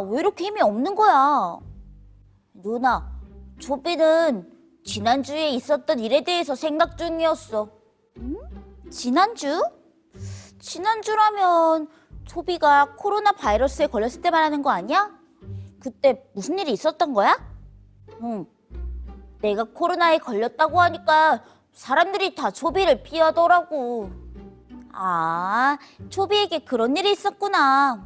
왜 이렇게 힘이 없는 거야? 누나, 조비는 지난주에 있었던 일에 대해서 생각 중이었어. 응? 지난주? 지난주라면 초비가 코로나 바이러스에 걸렸을 때 말하는 거 아니야? 그때 무슨 일이 있었던 거야? 응. 내가 코로나에 걸렸다고 하니까 사람들이 다 초비를 피하더라고. 아, 초비에게 그런 일이 있었구나.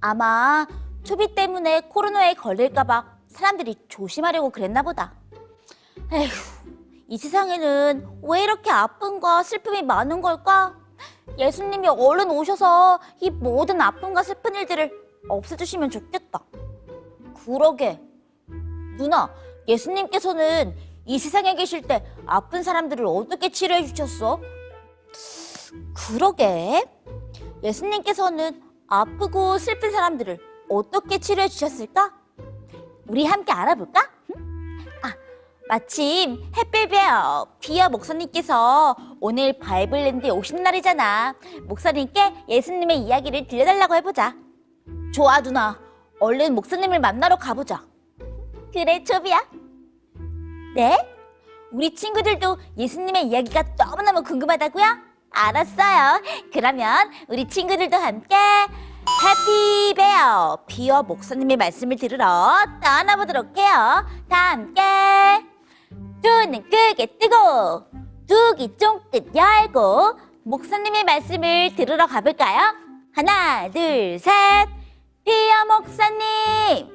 아마 초비 때문에 코로나에 걸릴까봐 사람들이 조심하려고 그랬나 보다. 에휴, 이 세상에는 왜 이렇게 아픔과 슬픔이 많은 걸까? 예수님이 얼른 오셔서 이 모든 아픔과 슬픈 일들을 없애주시면 좋겠다. 그러게. 누나, 예수님께서는 이 세상에 계실 때 아픈 사람들을 어떻게 치료해 주셨어? 그러게. 예수님께서는 아프고 슬픈 사람들을 어떻게 치료해 주셨을까? 우리 함께 알아볼까? 응? 아, 마침 햇빛베어 비어 목사님께서 오늘 바이블랜드에 오신 날이잖아. 목사님께 예수님의 이야기를 들려달라고 해보자. 좋아, 누나. 얼른 목사님을 만나러 가보자. 그래, 초비야. 네? 우리 친구들도 예수님의 이야기가 너무너무 궁금하다고요? 알았어요. 그러면 우리 친구들도 함께 해피베어 비어 목사님의 말씀을 들으러 떠나보도록 해요. 다 함께 두눈 크게 뜨고 두 귀 쫑긋 열고 목사님의 말씀을 들으러 가볼까요? 하나, 둘, 셋. 비어 목사님.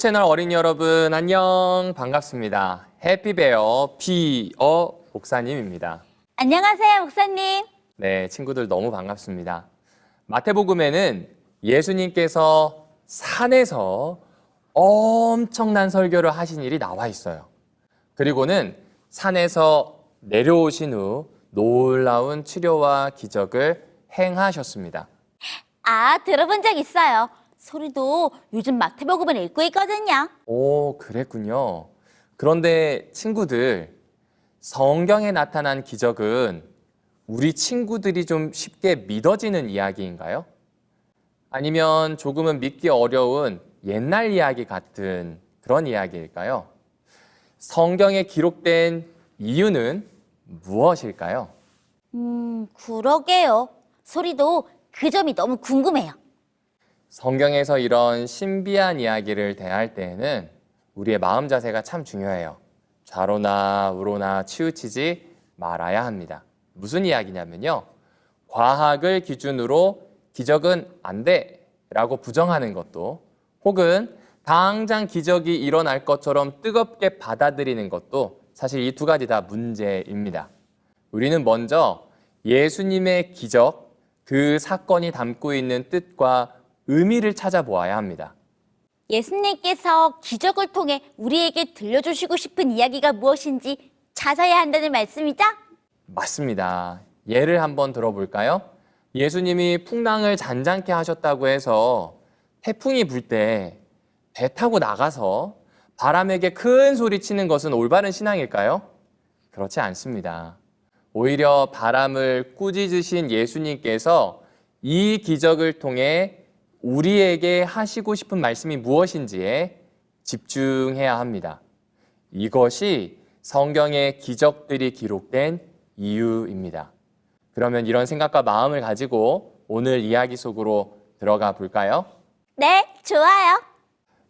채널 어린이 여러분 안녕 반갑습니다. 해피베어 비어 목사님입니다. 안녕하세요 목사님 네, 친구들 너무 반갑습니다. 마태복음에는 예수님께서 산에서 엄청난 설교를 하신 일이 나와 있어요. 그리고는 산에서 내려오신 후 놀라운 치료와 기적을 행하셨습니다. 아 들어본 적 있어요 소리도 요즘 마태복음을 읽고 있거든요 오, 그랬군요. 그런데 친구들, 성경에 나타난 기적은 우리 친구들이 좀 쉽게 믿어지는 이야기인가요? 아니면 조금은 믿기 어려운 옛날 이야기 같은 그런 이야기일까요? 성경에 기록된 이유는 무엇일까요? 음, 그러게요. 소리도 그 점이 너무 궁금해요. 성경에서 이런 신비한 이야기를 대할 때에는 우리의 마음 자세가 참 중요해요. 좌로나 우로나 치우치지 말아야 합니다. 무슨 이야기냐면요. 과학을 기준으로 기적은 안 돼. 라고 부정하는 것도 혹은 당장 기적이 일어날 것처럼 뜨겁게 받아들이는 것도 사실 이 두 가지 다 문제입니다. 우리는 먼저 예수님의 기적, 그 사건이 담고 있는 뜻과 의미를 찾아보아야 합니다. 예수님께서 기적을 통해 우리에게 들려주시고 싶은 이야기가 무엇인지 찾아야 한다는 말씀이죠? 맞습니다. 예를 한번 들어볼까요? 예수님이 풍랑을 잔잔케 하셨다고 해서 태풍이 불 때 배 타고 나가서 바람에게 큰 소리 치는 것은 올바른 신앙일까요? 그렇지 않습니다. 오히려 바람을 꾸짖으신 예수님께서 이 기적을 통해 우리에게 하시고 싶은 말씀이 무엇인지에 집중해야 합니다. 이것이 성경의 기적들이 기록된 이유입니다. 그러면 이런 생각과 마음을 가지고 오늘 이야기 속으로 들어가 볼까요? 네, 좋아요.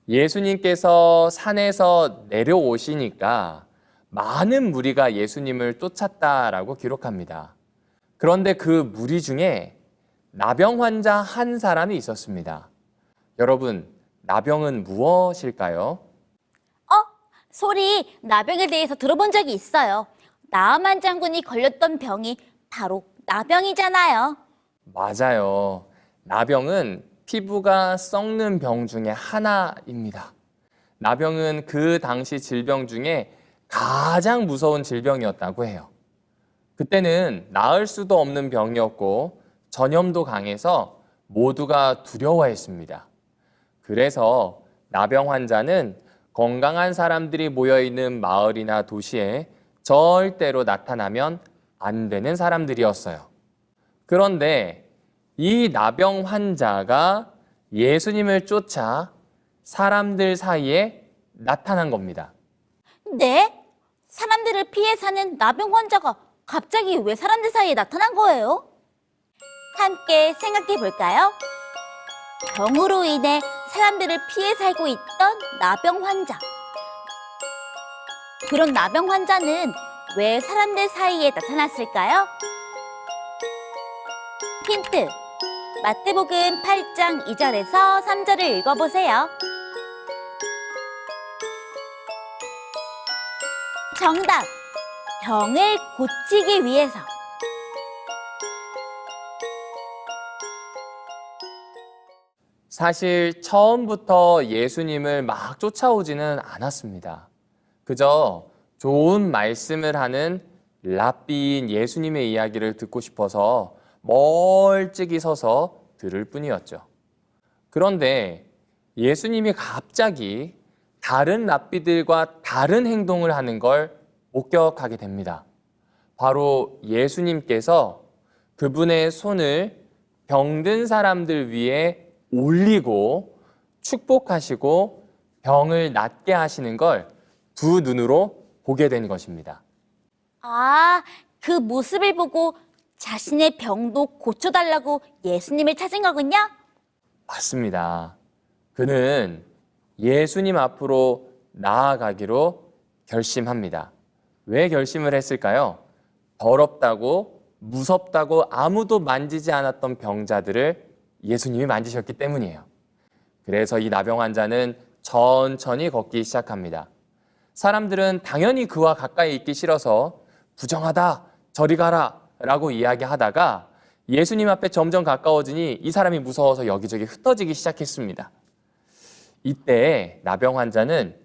예수님께서 산에서 내려오시니까 많은 무리가 예수님을 쫓았다라고 기록합니다. 그런데 그 무리 중에 나병 환자 한 사람이 있었습니다. 여러분, 나병은 무엇일까요? 어, 소리 나병에 대해서 들어본 적이 있어요. 나아만 장군이 걸렸던 병이 바로 나병이잖아요. 맞아요. 나병은 피부가 썩는 병 중에 하나입니다. 나병은 그 당시 질병 중에 가장 무서운 질병이었다고 해요. 그때는 나을 수도 없는 병이었고 전염도 강해서 모두가 두려워했습니다. 그래서 나병 환자는 건강한 사람들이 모여 있는 마을이나 도시에 절대로 나타나면 안 되는 사람들이었어요. 그런데 이 나병 환자가 예수님을 쫓아 사람들 사이에 나타난 겁니다. 네? 사람들을 피해 사는 나병 환자가 갑자기 왜 사람들 사이에 나타난 거예요? 함께 생각해 볼까요? 병으로 인해 사람들을 피해 살고 있던 나병 환자. 그런 나병 환자는 왜 사람들 사이에 나타났을까요? 힌트. 마태복음 8장 2절에서 3절을 읽어보세요. 정답! 병을 고치기 위해서. 사실 처음부터 예수님을 막 쫓아오지는 않았습니다. 그저 좋은 말씀을 하는 랍비인 예수님의 이야기를 듣고 싶어서 멀찍이 서서 들을 뿐이었죠. 그런데 예수님이 갑자기 다른 랍비들과 다른 행동을 하는 걸 목격하게 됩니다. 바로 예수님께서 그분의 손을 병든 사람들 위에 올리고 축복하시고 병을 낫게 하시는 걸 두 눈으로 보게 된 것입니다. 아, 그 모습을 보고 자신의 병도 고쳐달라고 예수님을 찾은 거군요? 맞습니다. 그는 예수님 앞으로 나아가기로 결심합니다. 왜 결심을 했을까요? 더럽다고 무섭다고 아무도 만지지 않았던 병자들을 예수님이 만지셨기 때문이에요. 그래서 이 나병 환자는 천천히 걷기 시작합니다. 사람들은 당연히 그와 가까이 있기 싫어서 부정하다, 저리 가라 라고 이야기하다가 예수님 앞에 점점 가까워지니 이 사람이 무서워서 여기저기 흩어지기 시작했습니다. 이때 나병 환자는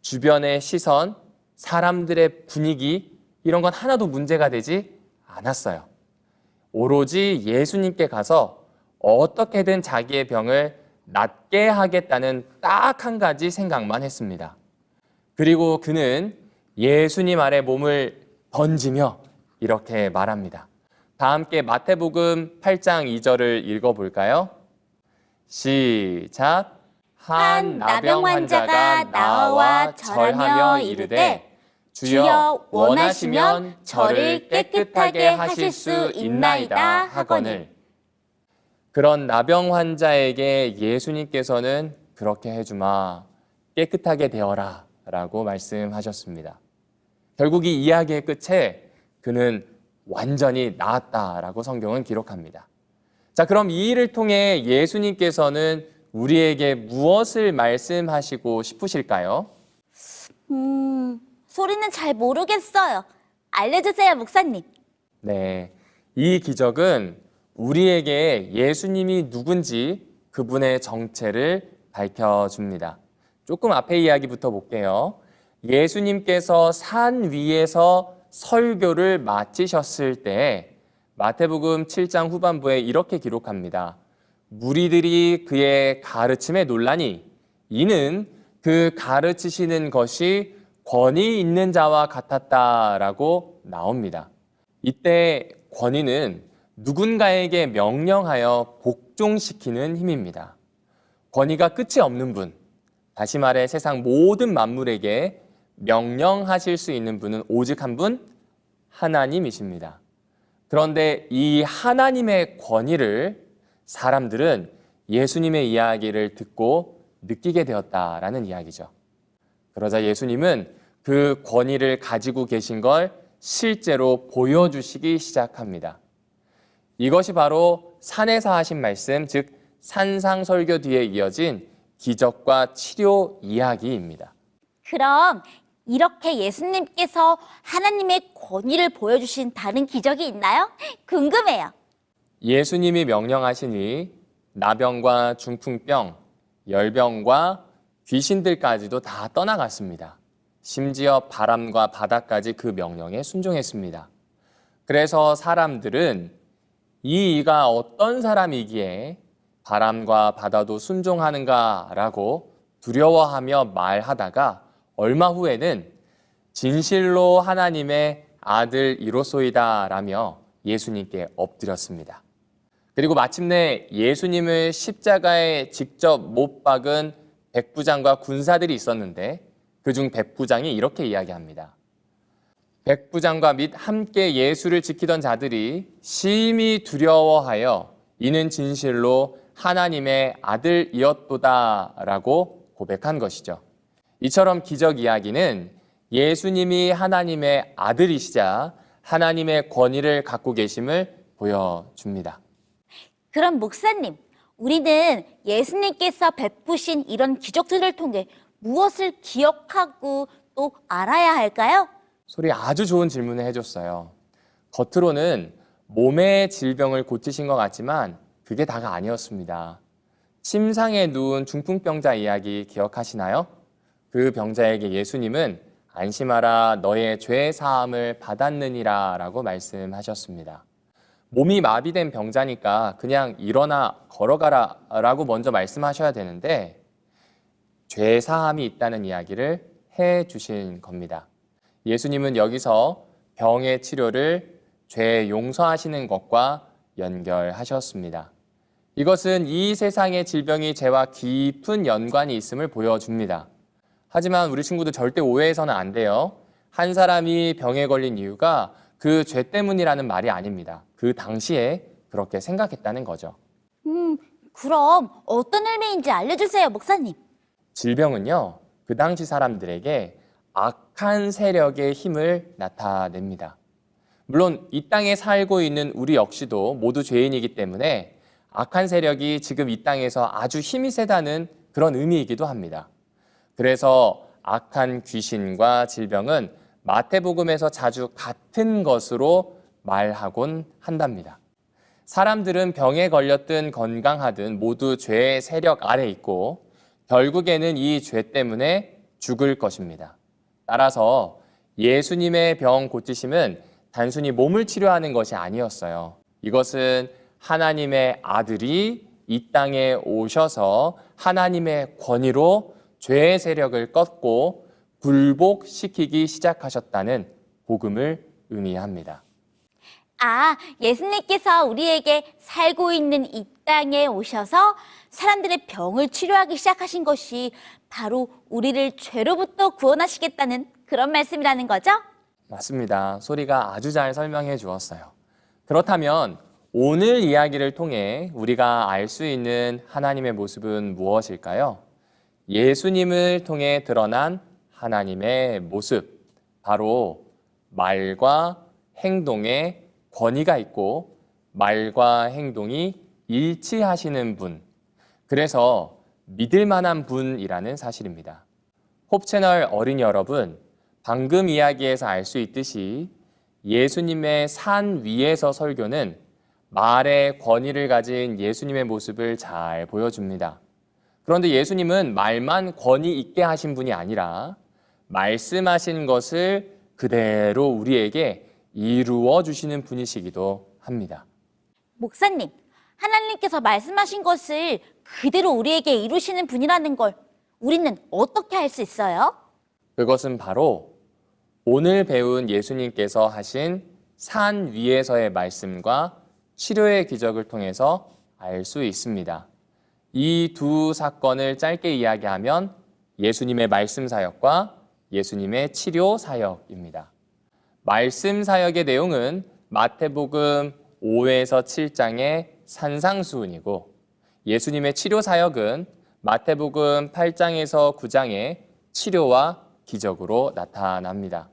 주변의 시선, 사람들의 분위기 이런 건 하나도 문제가 되지 않았어요. 오로지 예수님께 가서 어떻게든 자기의 병을 낫게 하겠다는 딱 한 가지 생각만 했습니다. 그리고 그는 예수님 아래 몸을 던지며 이렇게 말합니다. 다 함께 마태복음 8장 2절을 읽어 볼까요? 시작. 한 나병 환자가 나와 절하며 이르되 주여 원하시면 저를 깨끗하게 하실 수 있나이다 하거늘 그런 나병 환자에게 예수님께서는 그렇게 해주마 깨끗하게 되어라 라고 말씀하셨습니다. 결국 이 이야기의 끝에 그는 완전히 나았다라고 성경은 기록합니다. 자, 그럼 이 일을 통해 예수님께서는 우리에게 무엇을 말씀하시고 싶으실까요? 음, 소리는 잘 모르겠어요. 알려주세요, 목사님. 네. 이 기적은 우리에게 예수님이 누군지 그분의 정체를 밝혀줍니다. 조금 앞에 이야기부터 볼게요. 예수님께서 산 위에서 설교를 마치셨을 때 마태복음 7장 후반부에 이렇게 기록합니다. 무리들이 그의 가르침에 논라니 이는 그 가르치시는 것이 권위 있는 자와 같았다라고 나옵니다. 이때 권위는 누군가에게 명령하여 복종시키는 힘입니다. 권위가 끝이 없는 분, 다시 말해 세상 모든 만물에게 명령하실 수 있는 분은 오직 한 분, 하나님이십니다. 그런데 이 하나님의 권위를 사람들은 예수님의 이야기를 듣고 느끼게 되었다라는 이야기죠. 그러자 예수님은 그 권위를 가지고 계신 걸 실제로 보여주시기 시작합니다. 이것이 바로 산에서 하신 말씀, 즉 산상설교 뒤에 이어진 기적과 치료 이야기입니다. 그럼 이렇게 예수님께서 하나님의 권위를 보여주신 다른 기적이 있나요? 궁금해요. 예수님이 명령하시니 나병과 중풍병, 열병과 귀신들까지도 다 떠나갔습니다. 심지어 바람과 바다까지 그 명령에 순종했습니다. 그래서 사람들은 이 이가 어떤 사람이기에 바람과 바다도 순종하는가라고 두려워하며 말하다가 얼마 후에는 진실로 하나님의 아들 이로소이다라며 예수님께 엎드렸습니다. 그리고 마침내 예수님을 십자가에 직접 못 박은 백부장과 군사들이 있었는데 그중 백부장이 이렇게 이야기합니다. 백부장과 및 함께 예수를 지키던 자들이 심히 두려워하여 이는 진실로 하나님의 아들이었도다라고 고백한 것이죠. 이처럼 기적 이야기는 예수님이 하나님의 아들이시자 하나님의 권위를 갖고 계심을 보여줍니다. 그럼 목사님, 우리는 예수님께서 베푸신 이런 기적들을 통해 무엇을 기억하고 또 알아야 할까요? 소리 아주 좋은 질문을 해줬어요. 겉으로는 몸의 질병을 고치신 것 같지만 그게 다가 아니었습니다. 침상에 누운 중풍병자 이야기 기억하시나요? 그 병자에게 예수님은 안심하라 너의 죄 사함을 받았느니라 라고 말씀하셨습니다. 몸이 마비된 병자니까 그냥 일어나 걸어가라 라고 먼저 말씀하셔야 되는데 죄 사함이 있다는 이야기를 해 주신 겁니다. 예수님은 여기서 병의 치료를 죄 용서하시는 것과 연결하셨습니다. 이것은 이 세상의 질병이 죄와 깊은 연관이 있음을 보여줍니다. 하지만 우리 친구들 절대 오해해서는 안 돼요. 한 사람이 병에 걸린 이유가 그 죄 때문이라는 말이 아닙니다. 그 당시에 그렇게 생각했다는 거죠. 음, 그럼 어떤 의미인지 알려주세요, 목사님. 질병은요, 그 당시 사람들에게 악한 세력의 힘을 나타냅니다. 물론 이 땅에 살고 있는 우리 역시도 모두 죄인이기 때문에 악한 세력이 지금 이 땅에서 아주 힘이 세다는 그런 의미이기도 합니다. 그래서 악한 귀신과 질병은 마태복음에서 자주 같은 것으로 말하곤 한답니다. 사람들은 병에 걸렸든 건강하든 모두 죄의 세력 아래 있고 결국에는 이 죄 때문에 죽을 것입니다. 따라서 예수님의 병 고치심은 단순히 몸을 치료하는 것이 아니었어요. 이것은 하나님의 아들이 이 땅에 오셔서 하나님의 권위로 죄의 세력을 꺾고 굴복시키기 시작하셨다는 복음을 의미합니다. 아, 예수님께서 우리에게 살고 있는 이 땅에 오셔서 사람들의 병을 치료하기 시작하신 것이 바로 우리를 죄로부터 구원하시겠다는 그런 말씀이라는 거죠? 맞습니다. 소리가 아주 잘 설명해 주었어요. 그렇다면 오늘 이야기를 통해 우리가 알 수 있는 하나님의 모습은 무엇일까요? 예수님을 통해 드러난 하나님의 모습. 바로 말과 행동에 권위가 있고 말과 행동이 일치하시는 분. 그래서 믿을 만한 분이라는 사실입니다. 홉채널 어린이 여러분, 방금 이야기에서 알 수 있듯이 예수님의 산 위에서 설교는 말의 권위를 가진 예수님의 모습을 잘 보여줍니다. 그런데 예수님은 말만 권위 있게 하신 분이 아니라 말씀하신 것을 그대로 우리에게 이루어 주시는 분이시기도 합니다. 목사님, 하나님께서 말씀하신 것을 그대로 우리에게 이루시는 분이라는 걸 우리는 어떻게 할수 있어요? 그것은 바로 오늘 배운 예수님께서 하신 산 위에서의 말씀과 치료의 기적을 통해서 알 수 있습니다. 이 두 사건을 짧게 이야기하면 예수님의 말씀 사역과 예수님의 치료 사역입니다. 말씀 사역의 내용은 마태복음 5에서 7장의 산상수훈이고 예수님의 치료 사역은 마태복음 8장에서 9장의 치료와 기적으로 나타납니다.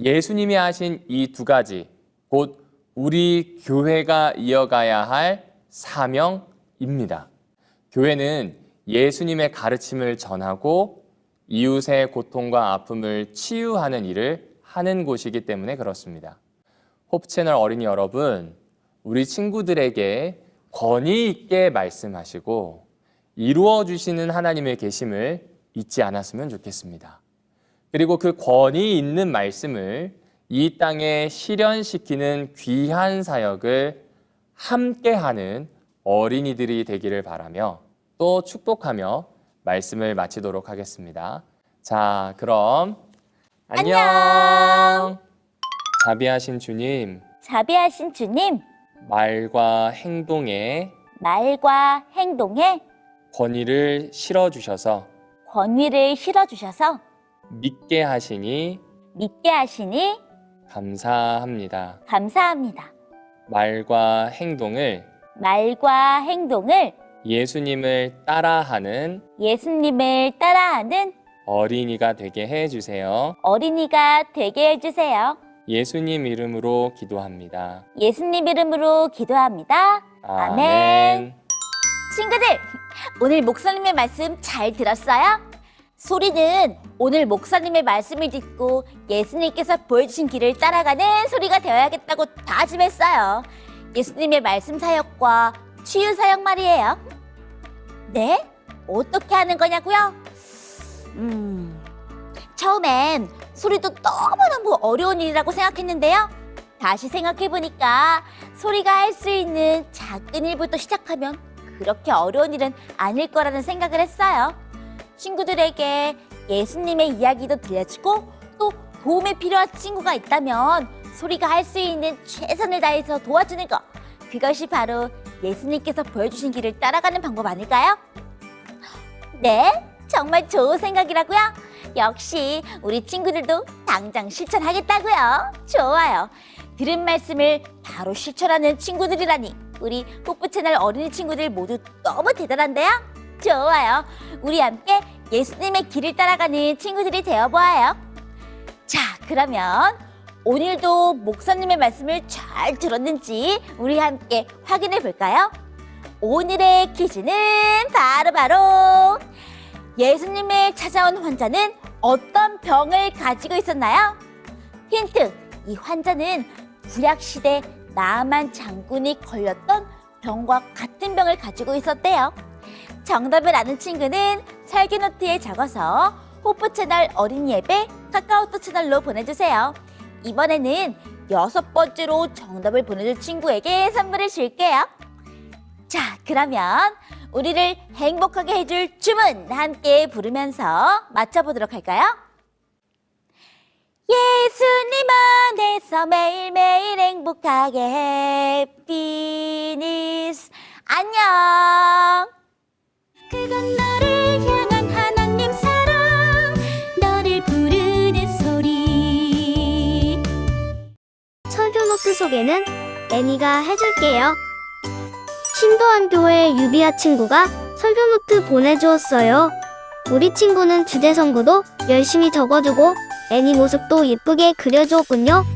예수님이 하신 이 두 가지, 곧 우리 교회가 이어가야 할 사명입니다. 교회는 예수님의 가르침을 전하고 이웃의 고통과 아픔을 치유하는 일을 하는 곳이기 때문에 그렇습니다. 홉채널 어린이 여러분, 우리 친구들에게 권위 있게 말씀하시고 이루어 주시는 하나님의 계심을 잊지 않았으면 좋겠습니다. 그리고 그 권위 있는 말씀을 이 땅에 실현시키는 귀한 사역을 함께하는 어린이들이 되기를 바라며 또 축복하며 말씀을 마치도록 하겠습니다. 자, 그럼 안녕. 자비하신 주님, 자비하신 주님, 말과 행동에 말과 행동에 권위를 실어 주셔서 권위를 실어주셔서 믿게 하시니 믿게 하시니 감사합니다. 감사합니다. 말과 행동을 말과 행동을 예수님을 따라하는 예수님을 따라하는 어린이가 되게 해 주세요. 어린이가 되게 해주세요. 예수님 이름으로 기도합니다. 예수님 이름으로 기도합니다. 아멘. 친구들, 오늘 목사님의 말씀 잘 들었어요? 소리는 오늘 목사님의 말씀을 듣고 예수님께서 보여주신 길을 따라가는 소리가 되어야겠다고 다짐했어요. 예수님의 말씀 사역과 치유 사역 말이에요. 네? 어떻게 하는 거냐고요? 음, 처음엔 소리도 너무너무 어려운 일이라고 생각했는데요. 다시 생각해보니까 소리가 할 수 있는 작은 일부터 시작하면 그렇게 어려운 일은 아닐 거라는 생각을 했어요. 친구들에게 예수님의 이야기도 들려주고 또 도움이 필요한 친구가 있다면 소리가 할 수 있는 최선을 다해서 도와주는 것. 그것이 바로 예수님께서 보여주신 길을 따라가는 방법 아닐까요? 네, 정말 좋은 생각이라고요? 역시 우리 친구들도 당장 실천하겠다고요. 좋아요. 들은 말씀을 바로 실천하는 친구들이라니 우리 뽀뽀 채널 어린이 친구들 모두 너무 대단한데요? 좋아요. 우리 함께 예수님의 길을 따라가는 친구들이 되어보아요. 자, 그러면 오늘도 목사님의 말씀을 잘 들었는지 우리 함께 확인해 볼까요? 오늘의 퀴즈는 바로 바로 예수님을 찾아온 환자는 어떤 병을 가지고 있었나요? 힌트, 이 환자는 구약시대 나만 장군이 걸렸던 병과 같은 병을 가지고 있었대요. 정답을 아는 친구는 설계 노트에 적어서 호프 채널 어린이 앱에 카카오톡 채널로 보내주세요. 이번에는 여섯 번째로 정답을 보내줄 친구에게 선물을 줄게요. 자, 그러면 우리를 행복하게 해줄 춤은 함께 부르면서 맞춰보도록 할까요? 예수님 안에서 매일매일 행복하게 해피니스 안녕 그건 너를 향한 하나님 사랑 너를 부르는 소리 설교 노트 소개는 애니가 해줄게요. 신도한 교회 유비아 친구가 설교 노트 보내주었어요. 우리 친구는 주제 선구도 열심히 적어주고 애니 모습도 예쁘게 그려주었군요.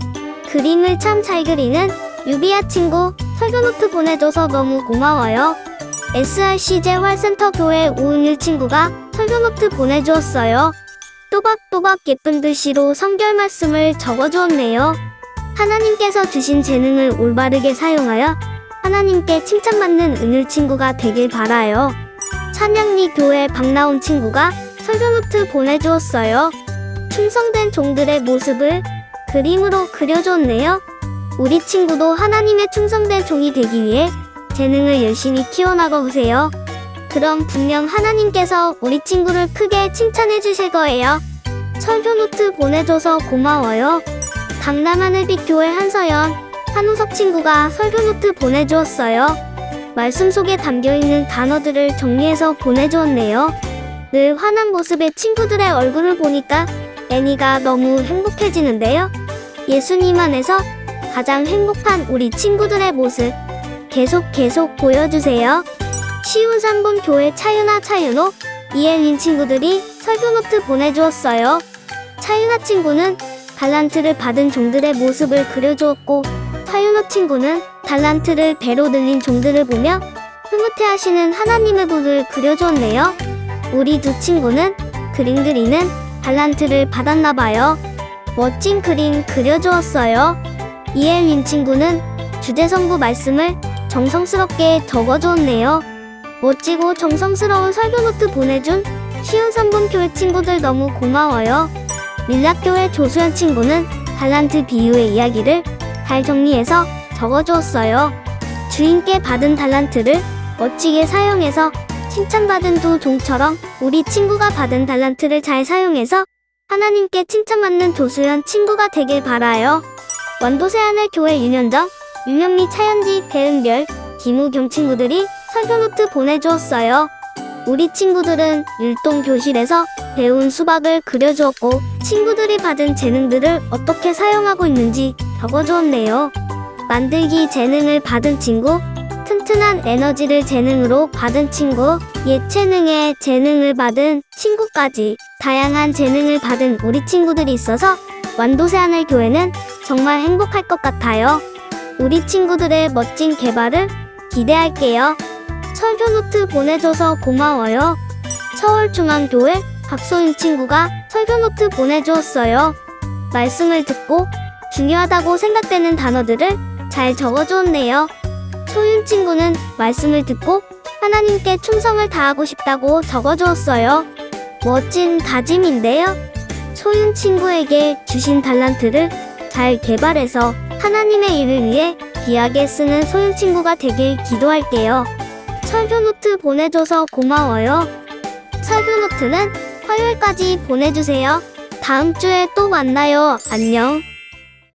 그림을 참 잘 그리는 유비아 친구 설교 노트 보내줘서 너무 고마워요. SRCJ 활센터 교회 오은일 친구가 설교 노트 보내주었어요. 또박또박 예쁜 글씨로 성결 말씀을 적어주었네요. 하나님께서 주신 재능을 올바르게 사용하여 하나님께 칭찬받는 은일 친구가 되길 바라요. 찬양리 교회 박나온 친구가 설교노트 보내주었어요. 충성된 종들의 모습을 그림으로 그려줬네요. 우리 친구도 하나님의 충성된 종이 되기 위해 재능을 열심히 키워나가 보세요. 그럼 분명 하나님께서 우리 친구를 크게 칭찬해 주실 거예요. 설교노트 보내줘서 고마워요. 강남 하늘빛 교회 한서연, 한우석 친구가 설교노트 보내주었어요. 말씀 속에 담겨있는 단어들을 정리해서 보내주었네요. 늘 환한 모습의 친구들의 얼굴을 보니까 애니가 너무 행복해지는데요. 예수님 안에서 가장 행복한 우리 친구들의 모습 계속 계속 보여주세요. 쉬운 삼분 교회 차윤아 차윤호, 이혜린 친구들이 설교노트 보내주었어요. 차윤아 친구는 달란트를 받은 종들의 모습을 그려주었고 차윤호 친구는 달란트를 배로 늘린 종들을 보며 흐뭇해하시는 하나님의 분을 그려주었네요. 우리 두 친구는 그림 그리는 달란트를 받았나봐요. 멋진 그림 그려주었어요. 이엘린 친구는 주제성구 말씀을 정성스럽게 적어주었네요. 멋지고 정성스러운 설교노트 보내준 쉬운 3분 교회 친구들 너무 고마워요. 밀락교회 조수연 친구는 달란트 비유의 이야기를 잘 정리해서 적어주었어요. 주인께 받은 달란트를 멋지게 사용해서 칭찬받은 두 종처럼 우리 친구가 받은 달란트를 잘 사용해서 하나님께 칭찬받는 조수연 친구가 되길 바라요. 하늘 교회 윤현정, 윤영미 차현지, 배은별, 김우경 친구들이 설교노트 보내주었어요. 우리 친구들은 율동 교실에서 배운 수박을 그려주었고 친구들이 받은 재능들을 어떻게 사용하고 있는지 적어주었네요. 만들기 재능을 받은 친구, 튼튼한 에너지를 재능으로 받은 친구, 예체능에 재능을 받은 친구까지 다양한 재능을 받은 우리 친구들이 있어서 완도세 하늘 교회는 정말 행복할 것 같아요. 우리 친구들의 멋진 개발을 기대할게요. 설교 노트 보내줘서 고마워요. 서울중앙교회 박소윤 친구가 설교 노트 보내주었어요. 말씀을 듣고 중요하다고 생각되는 단어들을 잘 적어주었네요. 소윤 친구는 말씀을 듣고 하나님께 충성을 다하고 싶다고 적어주었어요. 멋진 다짐인데요. 소윤 친구에게 주신 달란트를 잘 개발해서 하나님의 일을 위해 귀하게 쓰는 소윤 친구가 되길 기도할게요. 설교 노트 보내줘서 고마워요. 설교 노트는 화요일까지 보내주세요. 다음 주에 또 만나요. 안녕.